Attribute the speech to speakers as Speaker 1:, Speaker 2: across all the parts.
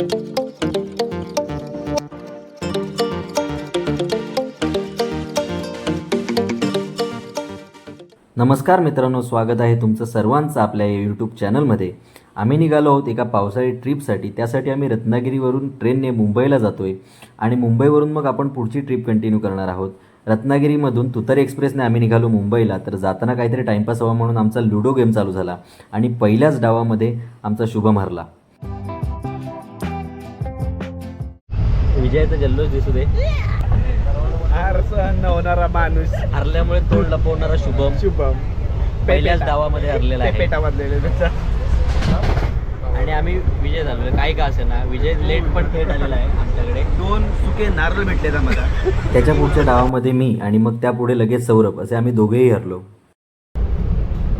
Speaker 1: नमस्कार मित्रांनो स्वागत आहे तुमचं सर्वांचं आपल्या या यूट्यूब चॅनलमध्ये. आम्ही निघालो आहोत एका पावसाळी ट्रिपसाठी. त्यासाठी आम्ही रत्नागिरीवरून ट्रेनने मुंबईला जातो आहे आणि मुंबईवरून मग आपण पुढची ट्रिप कंटिन्यू करणार आहोत. रत्नागिरीमधून तुतारी एक्सप्रेसने आम्ही निघालो मुंबईला. तर जाताना काहीतरी टाईमपास हवा म्हणून आमचा लुडो गेम चालू झाला आणि पहिल्याच डावामध्ये आमचा शुभम हरला. विजयाचा जल्लोष दिसू दे.
Speaker 2: आरसन होणारा माणूस.
Speaker 1: हरल्यामुळे तोंड लपवणारा शुभम
Speaker 2: शुभम.
Speaker 1: पहिल्याच डावामध्ये हरलेला आहे.
Speaker 2: पेटा बदलेले त्याचा.
Speaker 1: आणि आम्ही विजय झालो काही का असे ना विजय लेट पण थेट आलेला आहे आमच्याकडे.
Speaker 2: दोन सुके नारळ भेटले मला
Speaker 1: त्याच्या पुढच्या डावामध्ये मी आणि मग त्यापुढे लगेच सौरभ असे आम्ही दोघेही हरलो.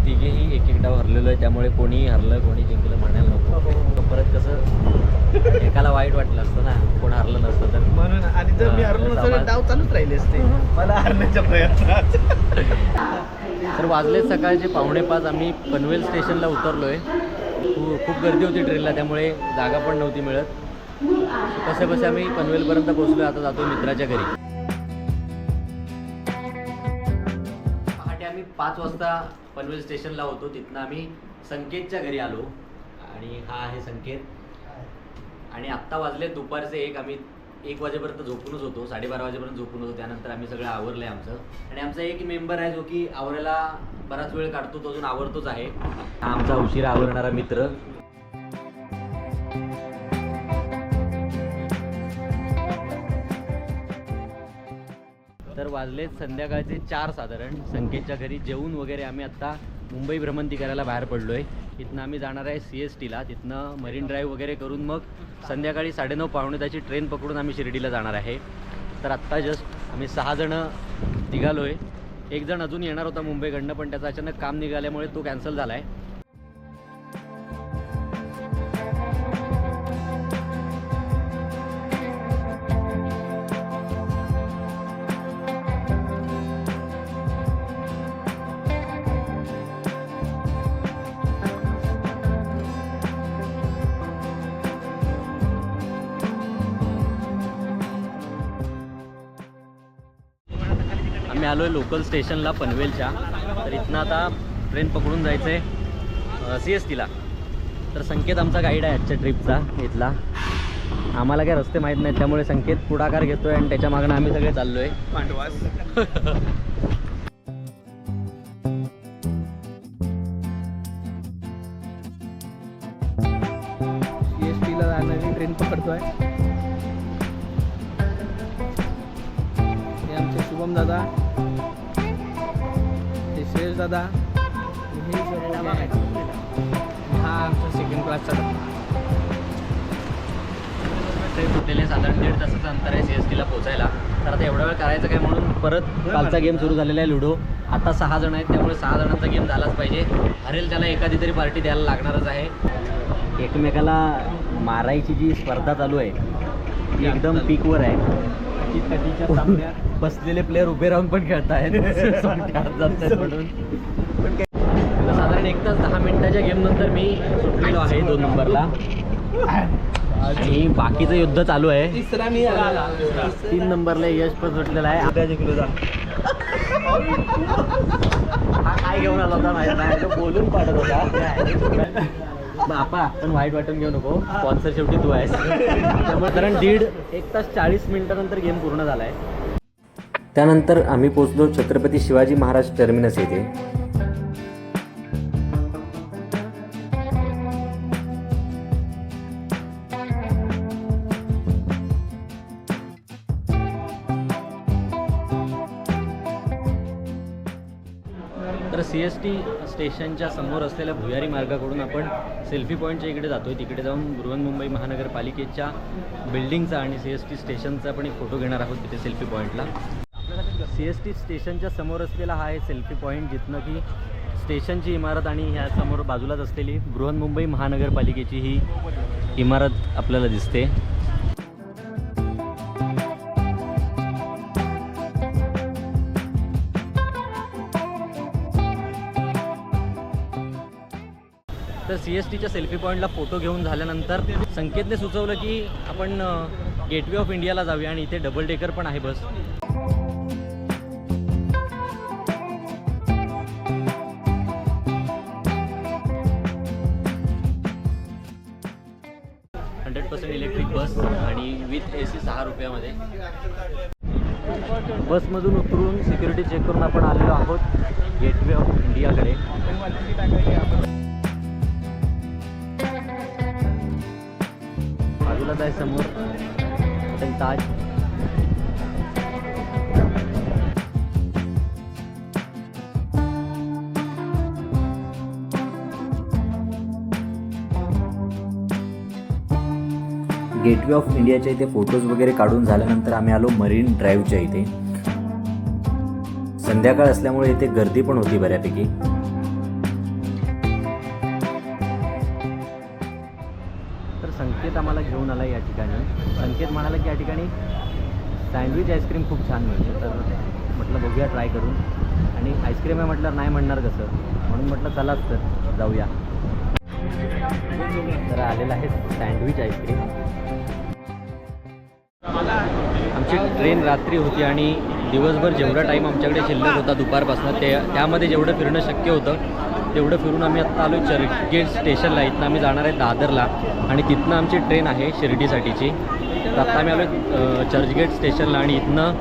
Speaker 1: तिघेही एक एक डाव हरलेलो आहे. त्यामुळे कोणी हरलं कोणी जिंकलं म्हणायला नको. परत कसं एकाला वाईट वाटलं असतं ना कोण हरलं नसतं तर.
Speaker 2: म्हणून आणि जर मी हरलो नसतं तर डाव चालूच राहिले असते. मला हरण्याच्या प्रयत्नात.
Speaker 1: तर वाजले सकाळचे पावणे पाच आम्ही पनवेल स्टेशनला उतरलो आहे खूप खूप गर्दी होती ट्रेनला त्यामुळे जागा पण नव्हती मिळत. कसे बसे आम्ही पनवेलपर्यंत पोहोचलो आता जातो मित्राच्या घरी. पहाटे आम्ही पाच वाजता पनवेल स्टेशनला होतो तिथनं आम्ही संकेतच्या घरी आलो. आणि हा आहे संकेत. आणि आत्ता वाजले दुपारचे एक आम्ही एक वाजेपर्यंत झोपूनच होतो साडेबारा वाजेपर्यंत झोपून होतो त्यानंतर आम्ही सगळं आवरलं आहे आमचं. आणि आमचा एक मेंबर आहे जो की आवरायला बराच वेळ काढतो तो अजून आवरतोच आहे. आमचा उशिरा आवरणारा मित्र. तर वाजलेत संध्याकाळचे चार साधारण. संकेतच्या घरी जेवून वगैरे आम्ही आत्ता मुंबई भ्रमंती करायला बाहेर पडलो आहे तिथनं आम्ही जाणार आहे सी एस टीला. तिथनं मरीन ड्राईव्ह वगैरे करून मग संध्याकाळी साडेनऊ पावणे त्याची ट्रेन पकडून आम्ही शिर्डीला जाणार आहे. तर आत्ता जस्ट आम्ही सहाजणं निघालो आहे एक जण अजून येणार होता मुंबईकडनं पण त्याचं अचानक काम निघाल्यामुळे तो कॅन्सल झाला आहे आम्ही आलो आहे लोकल स्टेशनला पनवेलच्या. तर इथनं आता ट्रेन पकडून जायचं आहे सी एस टीला तर संकेत आमचा गाईड आहे आजच्या ट्रिपचा इथला. आम्हाला काय रस्ते माहीत नाहीत त्यामुळे संकेत पुढाकार घेतोय आणि त्याच्या मागणं आम्ही सगळे चाललो आहे
Speaker 2: पांडवास ट्रेन पकडतोय. हे आमचे शुभम दादा. दादा. आणि हे. हा आमचा सेकंड क्लासचा
Speaker 1: सुटलेले साधारण दीड तासाचं अंतर आहे सी एस टीला पोचायला तर आता एवढा वेळ करायचं काय म्हणून? परत कालचा गेम सुरू झालेला आहे लुडो आता सहा जण आहेत त्यामुळे सहा जणांचा गेम झालाच पाहिजे. हरेल त्याला एखादी तरी पार्टी द्यायला लागणारच आहे. एकमेकाला मारायची जी स्पर्धा चालू आहे ती एकदम पीकवर आहे.
Speaker 2: कधीच्या सामन्यात
Speaker 1: बसलेले प्लेअर उभे राहून पण खेळत आहेत म्हणून. पण साधारण एक तास दहा मिनिटाच्या गेम नंतर मी सुटलेलो आहे दोन नंबरला. आणि बाकीचं युद्ध चालू आहे. तीन नंबरला यश पण सुटलेला आहे. हा काय घेऊन आला होता माहीत बोलून पाठत होता. बापा पण वाईट वाटून घेऊ नको. स्पॉन्सर शेवटी तू आहेस. त्यामुळे कारण दीड एक तास चाळीस मिनिटानंतर गेम पूर्ण झाला आहे त्यानंतर आम्ही पोचलो छत्रपती शिवाजी महाराज टर्मिनस येथे. तर सी एस टी स्टेशनच्या समोर असलेल्या भुयारी मार्गाकडून आपण सेल्फी पॉईंटच्या इकडे जातोय. तिकडे जाऊन बृहन्मुंबई महानगरपालिकेच्या बिल्डिंगचा आणि सी एस टी स्टेशनचा पण एक फोटो घेणार आहोत तिथे सेल्फी पॉईंटला सी एस टी स्टेशनच्या समोर असलेला हा आहे सेल्फी पॉईंट जिथनं की स्टेशनची इमारत आणि ह्या समोर बाजूलाच असलेली बृहन्मुंबई महानगरपालिकेची ही इमारत आपल्याला दिसते. तर सी एस टीच्या सेल्फी पॉईंटला फोटो घेऊन झाल्यानंतर संकेतने सुचवलं की आपण गेटवे ऑफ इंडियाला जाऊया आणि इथे डबल डेकर पण आहे bus. Hundred percent electric bus आणि विथ ए सी सहा रुपयामध्ये. बसमधून उतरून सिक्युरिटी चेक करून आपण आलेलो आहोत गेटवे ऑफ इंडियाकडे बाजूलाच आहे समोर. Hotel Taj.
Speaker 3: गेटवे ऑफ इंडियाच्या इथे फोटोज वगैरे काढून झाल्यानंतर आम्ही आलो मरीन ड्राईव्हच्या इथे. संध्याकाळ असल्यामुळे इथे गर्दी पण होती बऱ्यापैकी.
Speaker 1: आम्हाला घेऊन आला या ठिकाणी. संकेत म्हणाला की या ठिकाणी सँडविच आईस्क्रीम खूप छान मिळते. तर म्हटलं बघूया ट्राय करून. आणि आईस्क्रीम आहे म्हटलं नाही म्हणणार कसं. म्हणून म्हटलं चलाच तर जाऊया. तर आलेलं आहे सँडविच आईस्क्रीम आमची ट्रेन रात्री होती आणि दिवसभर जेवढा टाईम आमच्याकडे शिल्लक होता दुपारपासून ते त्यामध्ये जेवढं फिरणं शक्य होतं तेवढं फिरून आम्ही आत्ता आलो चर्चगेट स्टेशनला इथनं आम्ही जाणार आहे दादरला. आणि तिथनं आमची ट्रेन आहे शिर्डीसाठीची. तर आत्ता आम्ही आलो चर्चगेट स्टेशनला आणि इथनं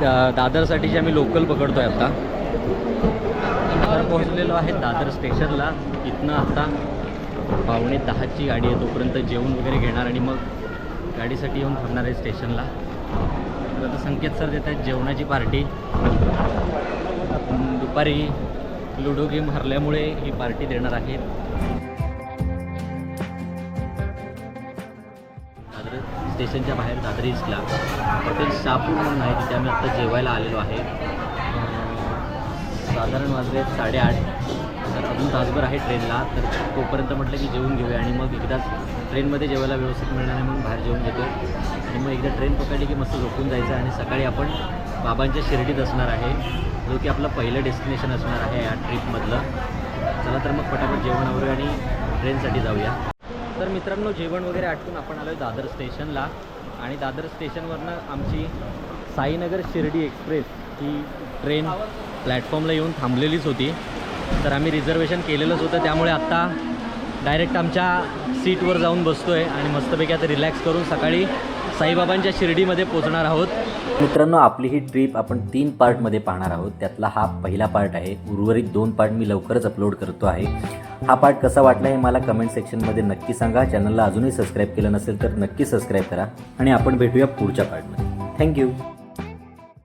Speaker 1: दा दादरसाठीची आम्ही लोकल पकडतो आहे आता. तर पोहोचलेलो आहे दादर स्टेशनला इथनं आता पावणे दहाची गाडी आहे तोपर्यंत जेवण वगैरे घेणार आणि मग गाडीसाठी येऊन थांबणार आहे स्टेशनला तर आता संकेत सर देत आहेत जेवणाची पार्टी दुपारी लुडो गेम हरल्यामुळे ही पार्टी देणार आहेत. दादर स्टेशनच्या बाहेर दादर ईस्टला हॉटेल शापूर म्हणून आहे तिथे आम्ही आत्ता जेवायला आलेलो आहे. साधारण वाजले साडेआठ. तर अजून तासभर आहे ट्रेनला तर तोपर्यंत म्हटलं की जेवून घेऊया आणि मग एकदाच ट्रेनमध्ये जेवायला व्यवस्थित मिळणार आहे म्हणून बाहेर जेवून घेतो. आणि मग एकदा ट्रेन पकडली की मस्त झोपून जायचं आणि सकाळी आपण बाबांच्या शिर्डीत असणार आहे. जो की आपलं पहिलं डेस्टिनेशन असणार आहे या ट्रिपमधलं. चला तर मग पटापट जेवण आवरूया आणि ट्रेनसाठी जाऊया. तर मित्रांनो जेवण वगैरे आटकून आपण आलो आहे दादर स्टेशनला. आणि दादर स्टेशनवरनं आमची साईनगर शिर्डी एक्सप्रेस ही ट्रेन प्लॅटफॉर्मला येऊन थांबलेलीच होती. तर आम्ही रिझर्वेशन केलेलंच होतं. त्यामुळे आत्ता डायरेक्ट आमच्या सीटवर जाऊन बसतो आहे आणि मस्तपैकी आता रिलॅक्स करून सकाळी साईबाबांच्या शिर्डीमध्ये पोचणार आहोत.
Speaker 3: मित्रांनो आपली ही ट्रिप आपण तीन पार्टमध्ये पाहणार आहोत. त्यातला हा पहिला पार्ट आहे. उर्वरित दोन पार्ट मी लवकरच अपलोड करतो आहे. हा पार्ट कसा वाटला हे मला कमेंट सेक्शनमध्ये नक्की सांगा. चॅनलला अजूनही सबस्क्राईब केलं नसेल तर नक्की सबस्क्राईब करा. आणि आपण भेटूया पुढच्या पार्टमध्ये थँक्यू